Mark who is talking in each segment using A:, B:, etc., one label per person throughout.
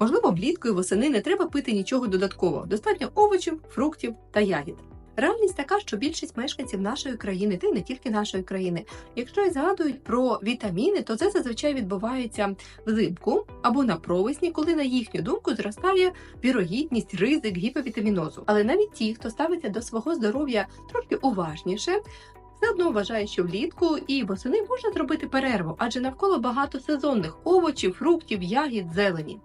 A: Можливо, влітку і восени не треба пити нічого додаткового, достатньо овочів, фруктів та ягід. Реальність така, що більшість мешканців нашої країни, та й не тільки нашої країни, якщо й згадують про вітаміни, то це зазвичай відбувається взимку або на провесні, коли на їхню думку зростає вірогідність, ризик гіповітамінозу. Але навіть ті, хто ставиться до свого здоров'я трошки уважніше, все одно вважає, що влітку і восени можна зробити перерву, адже навколо багато сезонних овочів, фруктів, ягід, зелені.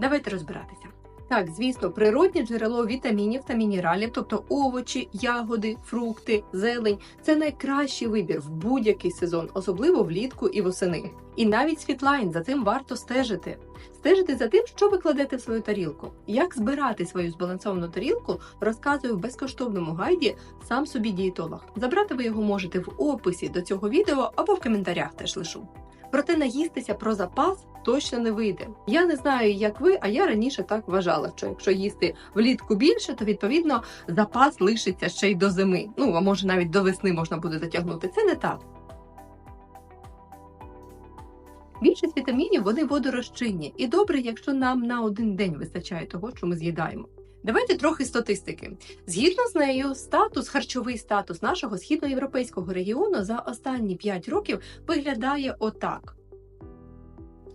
A: Давайте розбиратися. Так, звісно, природнє джерело вітамінів та мінералів, тобто овочі, ягоди, фрукти, зелень це найкращий вибір в будь-який сезон, особливо влітку і восени. І навіть світлайн за цим варто стежити. Стежити за тим, що ви кладете в свою тарілку. Як збирати свою збалансовану тарілку, розказую в безкоштовному гайді сам собі дієтолог. Забрати ви його можете в описі до цього відео або в коментарях теж лишу. Проте наїстися про запас точно не вийде. Я не знаю, як ви, а я раніше так вважала, що якщо їсти влітку більше, то відповідно запас лишиться ще й до зими. Ну а може навіть до весни можна буде затягнути. Це не так. Більшість вітамінів вони водорозчинні, і добре, якщо нам на один день вистачає того, що ми з'їдаємо. Давайте трохи статистики. Згідно з нею, статус, харчовий статус нашого східноєвропейського регіону за останні 5 років виглядає отак.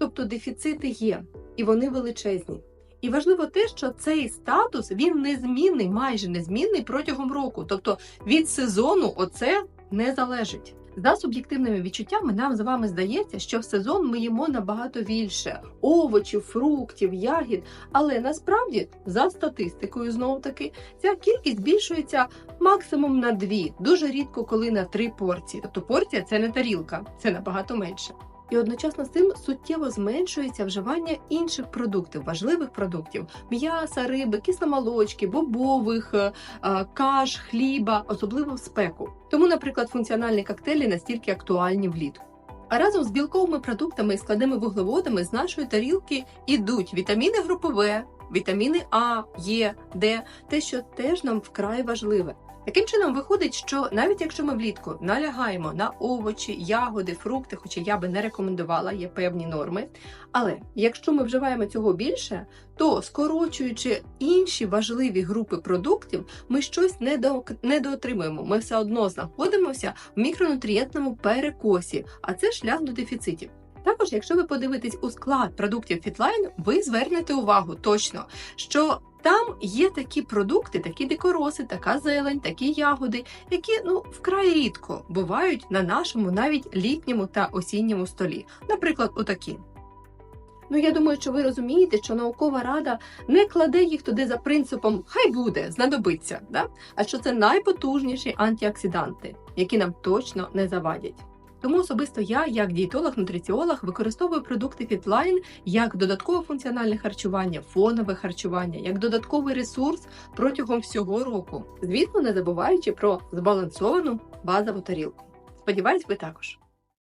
A: Тобто дефіцити є, і вони величезні. І важливо те, що цей статус він незмінний, майже незмінний протягом року. Тобто від сезону оце не залежить. За суб'єктивними відчуттями нам з вами здається, що в сезон ми їмо набагато більше овочів, фруктів, ягід. Але насправді, за статистикою, знову таки, ця кількість збільшується максимум на дві, дуже рідко, коли на три порції. Тобто порція це не тарілка, це набагато менше. І одночасно з цим суттєво зменшується вживання інших продуктів, важливих продуктів м'яса, риби, кисломолочки, бобових, е, е, каш, хліба, особливо в спеку. Тому, наприклад, функціональні коктейлі настільки актуальні влітку. А разом з білковими продуктами і складними вуглеводами з нашої тарілки ідуть вітаміни групи В, вітаміни А, Е, Д, те, що теж нам вкрай важливе. Таким чином виходить, що навіть якщо ми влітку налягаємо на овочі, ягоди, фрукти, хоча я би не рекомендувала, є певні норми. Але якщо ми вживаємо цього більше, то скорочуючи інші важливі групи продуктів, ми щось недо... недоотримуємо. Ми все одно знаходимося в мікронутрієнтному перекосі, а це шлях до дефіцитів. Також, якщо ви подивитесь у склад продуктів Fitline, ви звернете увагу точно, що там є такі продукти, такі дикороси, така зелень, такі ягоди, які ну вкрай рідко бувають на нашому навіть літньому та осінньому столі. Наприклад, отакі. Ну, я думаю, що ви розумієте, що наукова рада не кладе їх туди за принципом хай буде, знадобиться, да? а що це найпотужніші антиоксиданти, які нам точно не завадять. Тому особисто я, як дієтолог-нутриціолог, використовую продукти Фітлайн як додаткове функціональне харчування, фонове харчування, як додатковий ресурс протягом всього року, звісно, не забуваючи про збалансовану базову тарілку. Сподіваюсь, ви також.